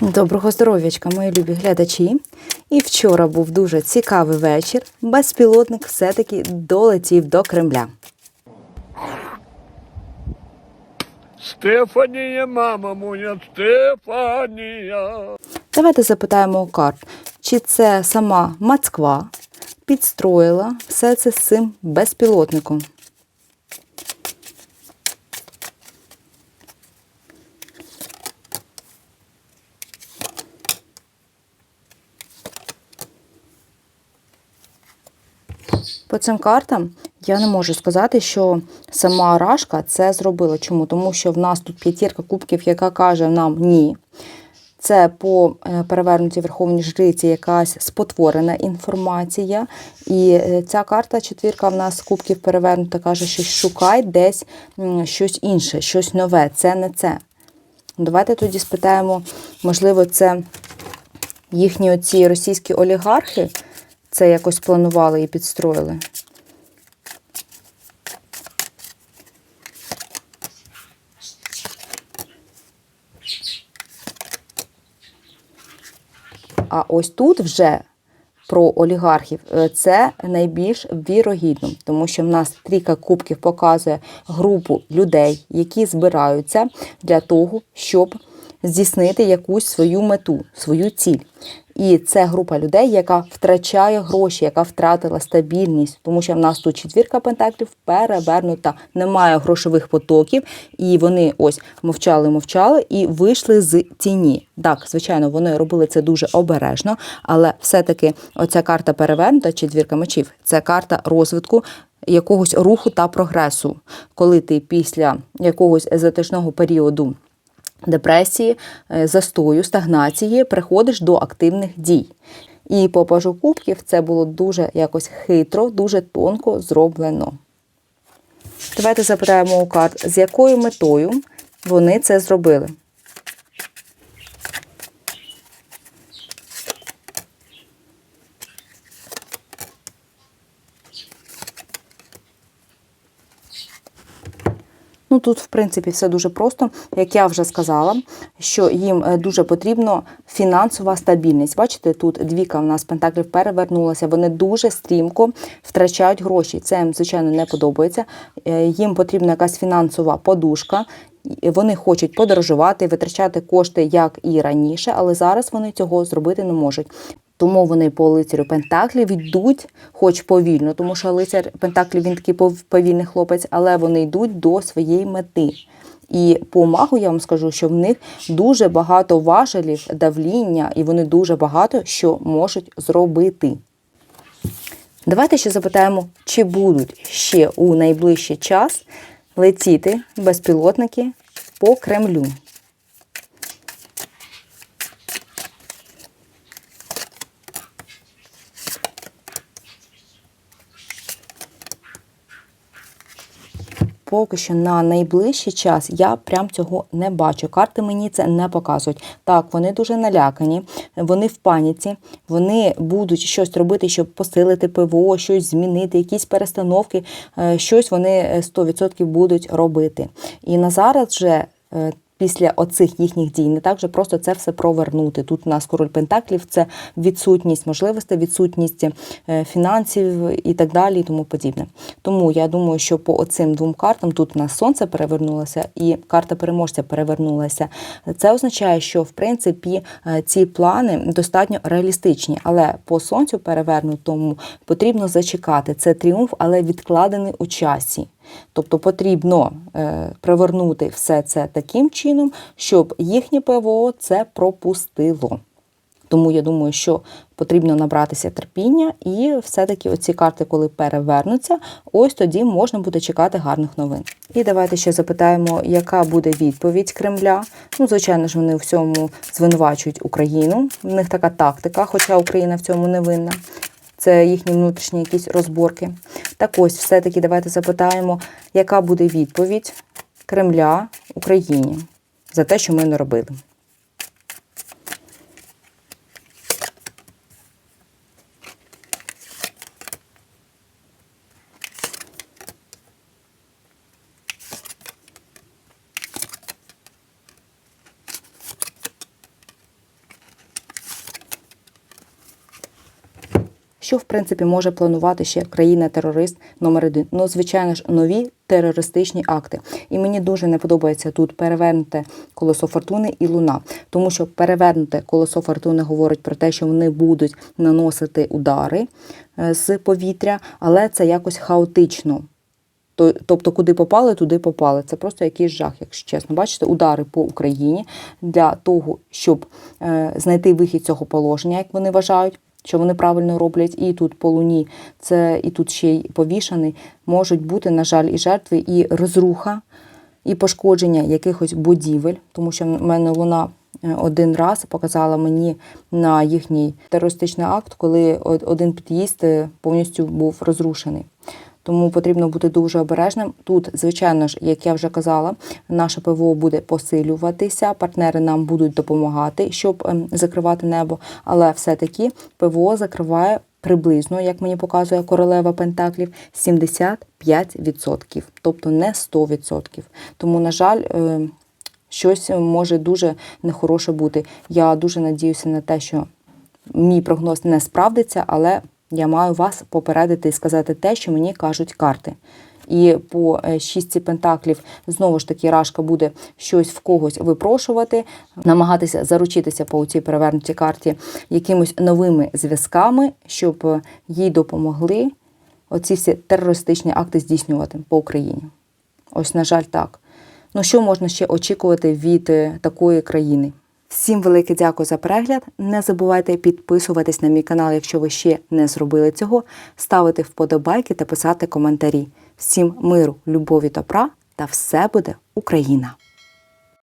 Доброго здоров'ячка, мої любі глядачі. І вчора був дуже цікавий вечір. Безпілотник все-таки долетів до Кремля. Стефанія, мама моя, Стефанія. Давайте запитаємо у карт, чи це сама Москва підстроїла все це з цим безпілотником. По цим картам я не можу сказати, що сама Рашка це зробила. Чому? Тому що в нас тут п'ятірка кубків, яка каже нам ні. Це по е, перевернутій верховній жриці якась спотворена інформація. І е, ця карта, четвірка, в нас кубків перевернута, каже, що шукай десь щось інше, щось нове. Це не це. Давайте тоді спитаємо, можливо, це їхні оці російські олігархи це якось планували і підстроїли. А ось тут вже про олігархів е, це найбільш вірогідно, тому що в нас трійка кубків показує групу людей, які збираються для того, щоб здійснити якусь свою мету, свою ціль. І це група людей, яка втрачає гроші, яка втратила стабільність, тому що в нас тут четвірка пентаклів перевернута, немає грошових потоків, і вони ось мовчали, мовчали і вийшли з тіні. Так, звичайно, вони робили це дуже обережно, але все-таки оця карта перевернута, четвірка мечів, це карта розвитку. Якогось руху та прогресу, коли ти після якогось затишного періоду депресії, е, застою, стагнації приходиш до активних дій. І по пажу кубків це було дуже якось хитро, дуже тонко зроблено. Давайте запитаємо у карт, з якою метою вони це зробили. Ну тут, в принципі, все дуже просто. Як я вже сказала, що їм е, дуже потрібна фінансова стабільність. Бачите, тут двіка в нас пентаклів перевернулася. Вони дуже стрімко втрачають гроші. Це їм, звичайно, не подобається. Е, Їм потрібна якась фінансова подушка. Вони хочуть подорожувати, витрачати кошти як і раніше, але зараз вони цього зробити не можуть. Тому вони по лицарю Пентаклів йдуть, хоч повільно, тому що лицар Пентаклів він такий повільний хлопець, але вони йдуть до своєї мети. І по магу я вам скажу, що в них дуже багато важелів, давління, і вони дуже багато що можуть зробити. Давайте ще запитаємо, чи будуть ще у найближчий час летіти безпілотники по Кремлю. Поки що на найближчий час я прям цього не бачу. Карти мені це не показують. Так, вони дуже налякані, вони в паніці, вони будуть щось робити, щоб посилити ПВО, щось змінити, якісь перестановки, е, щось вони е, 100% будуть робити. І на зараз вже. Після оцих їхніх дій не так же просто це все провернути. Тут у нас король Пентаклів це відсутність можливостей, відсутність е, фінансів і так далі, і тому подібне. Тому я думаю, що по оцим двом картам тут у нас сонце перевернулося і карта переможця перевернулася. Це означає, що в принципі е, ці плани достатньо реалістичні, але по сонцю перевернутому потрібно зачекати. Це тріумф, але відкладений у часі. Тобто потрібно е, привернути все це таким чином, щоб їхнє ПВО це пропустило. Тому я думаю, що потрібно набратися терпіння, і все-таки оці карти, коли перевернуться, ось тоді можна буде чекати гарних новин. І давайте ще запитаємо, яка буде відповідь Кремля. Ну, звичайно ж, вони у всьому звинувачують Україну. В них така тактика, хоча Україна в цьому не винна. Це їхні внутрішні якісь розборки. Так ось, все-таки давайте запитаємо, яка буде відповідь Кремля Україні за те, що ми не робили. Що в принципі може планувати ще країна-терорист номер один? Ну, звичайно ж, нові терористичні акти. І мені дуже не подобається тут перевернуте колесо фортуни і луна, тому що перевернуте колесо фортуни говорить про те, що вони будуть наносити удари е, з повітря, але це якось хаотично. То- Тобто, куди попали, туди попали. Це просто якийсь жах, якщо чесно. Бачите, удари по Україні для того, щоб е, знайти вихід цього положення, як вони вважають, що вони правильно роблять. І тут по луні, це і тут ще й повішаний, можуть бути, на жаль, і жертви, і розруха, і пошкодження якихось будівель, тому що в мене луна. е, Один раз показала мені на їхній терористичний акт, коли один під'їзд е, повністю був розрушений. Тому потрібно бути дуже обережним. Тут, звичайно ж, як я вже казала, наше ПВО буде посилюватися, партнери нам будуть допомагати, щоб ем, закривати небо. Але все-таки ПВО закриває приблизно, як мені показує королева Пентаклів, 75%, тобто не 100%. Тому, на жаль, е, щось може дуже нехороше бути. Я дуже надіюся на те, що мій прогноз не справдиться, але я маю вас попередити і сказати те, що мені кажуть карти. І по е, шістці пентаклів знову ж таки Рашка буде щось в когось випрошувати, намагатися заручитися по цій перевернутій карті якимось новими зв'язками, щоб е, їй допомогли оці всі терористичні акти здійснювати по Україні. Ось, на жаль, так. Ну що можна ще очікувати від е, такої країни? Всім велике дякую за перегляд. Не забувайте підписуватись на мій канал, якщо ви ще не зробили цього, ставити вподобайки та писати коментарі. Всім миру, любові, добра та все буде Україна!